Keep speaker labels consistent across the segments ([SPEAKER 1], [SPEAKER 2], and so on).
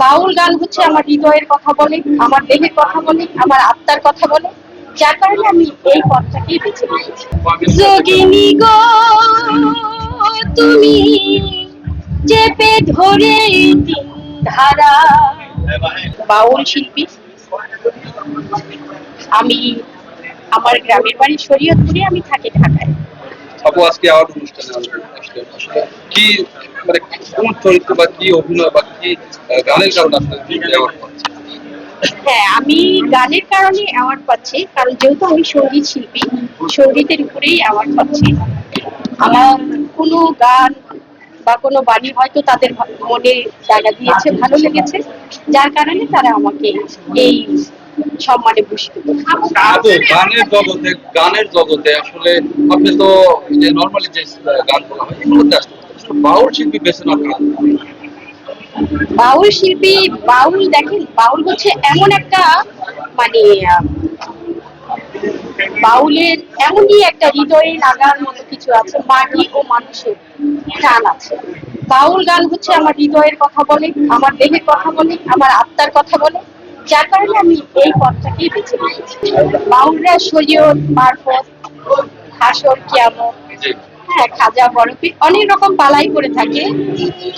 [SPEAKER 1] বাউল গান হচ্ছে আমার হৃদয়ের কথা বলে আমার দেহের কথা বলে আমার আত্মার কথা বলে যার কারণে আমি এই পথটাকেই বেছে নিয়েছি। যোগিনী গো তুমি চেপে ধরে ধারা। বাউল শিল্পী আমি আমার গ্রামের বাড়ি শরীয়তপুরে আমি থাকি ঢাকায়।
[SPEAKER 2] আপু আজকে অনুষ্ঠানে কি মানে কোন চরিত্র বা কি অভিনয় বা কি গানের কারণে আপনার অ্যাওয়ার্ড
[SPEAKER 1] হ্যাঁ আমি গানের কারণে অ্যাওয়ার্ড পাচ্ছি কারণ যেহেতু আমি সংগীত শিল্পী সঙ্গীতের উপরেই অ্যাওয়ার্ড পাচ্ছি। আমার কোনো গান বা কোনো বাণী হয়তো তাদের মনে জায়গা দিয়েছে ভালো লেগেছে যার কারণে তারা আমাকে এই সম্মানে ভূষিত
[SPEAKER 2] গানের জগতে গানের জগতে আসলে আপনি তো যে নর্মালি যে গান বলা হয় এগুলোতে আসতে বাউল শিল্পী বেছে না
[SPEAKER 1] বাউল শিল্পী বাউল দেখেন বাউল হচ্ছে এমন একটা মানে বাউলের এমনই একটা হৃদয়ে লাগার মতো কিছু আছে মাটি ও মানুষের টান আছে। বাউল গান হচ্ছে আমার হৃদয়ের কথা বলে আমার দেহের কথা বলে আমার আত্মার কথা বলে যার কারণে আমি এই পথটাকেই বেছে নিয়েছি। বাউলরা শরীয়ত মারফত হাসর কিয়ামত হ্যাঁ খাজা বরফি অনেক রকম পালাই করে থাকে।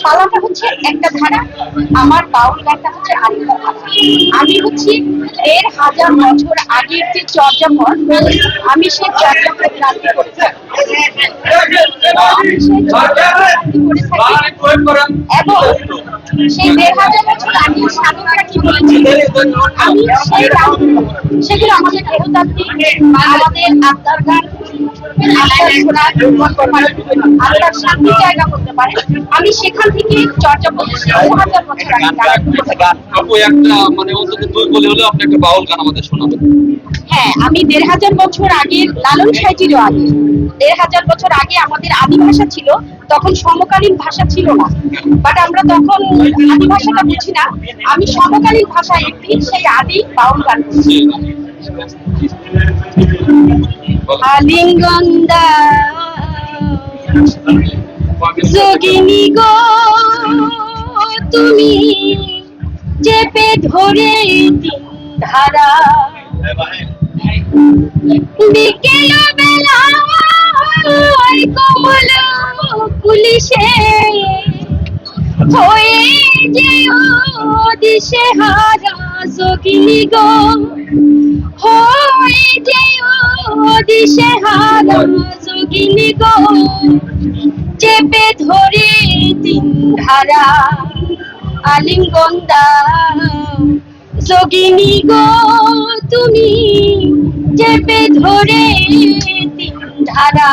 [SPEAKER 1] পালাটা হচ্ছে একটা ধারা, আমার বাউল গানটা হচ্ছে আরেকটা ধারা। আমি হচ্ছি দেড় হাজার বছর আগের যে চর্যাপদ, আমি সেই চর্যাপদ রান্না করে থাকি। এবং সেই দেড় হাজার বছর আগে স্বামীরা কি বলেছিল আমি সেই সেগুলো আমাদের দেহতাত্ত্বিক আমাদের আত্মার গান আত্মার শোনার করতে পারে আত্মার শান্তি জায়গা করতে পারে আমি সেখান থেকে চর্চা করতেছি হাজার বছর
[SPEAKER 2] আপু একটা মানে অন্তত দুই বলে হলেও আপনি একটা বাউল গান আমাদের শোনাবেন।
[SPEAKER 1] হ্যাঁ আমি দেড় হাজার বছর আগে লালন আগে দেড় হাজার বছর আগে আমাদের আদি ভাষা ছিল তখন সমকালীন ভাষা ছিল না। বাট আমরা তখন আদি ভাষাটা বুঝি না। আমি সমকালীন ভাষা একটি সেই আদি বাউল গান। করছি। আলিঙ্গন্দা, যোগিনী গো, তুমি চেপে ধরে ধারা বিকেল বেলা কমল পুলিশে হয়ে যেও দিশে হারা যোগিনী গো হয়ে যেও যোগিনী গো, চেপে ধরে তিন ধারা আলিঙ্গন যোগিনী গো, তুমি চেপে ধরে তিন ধারা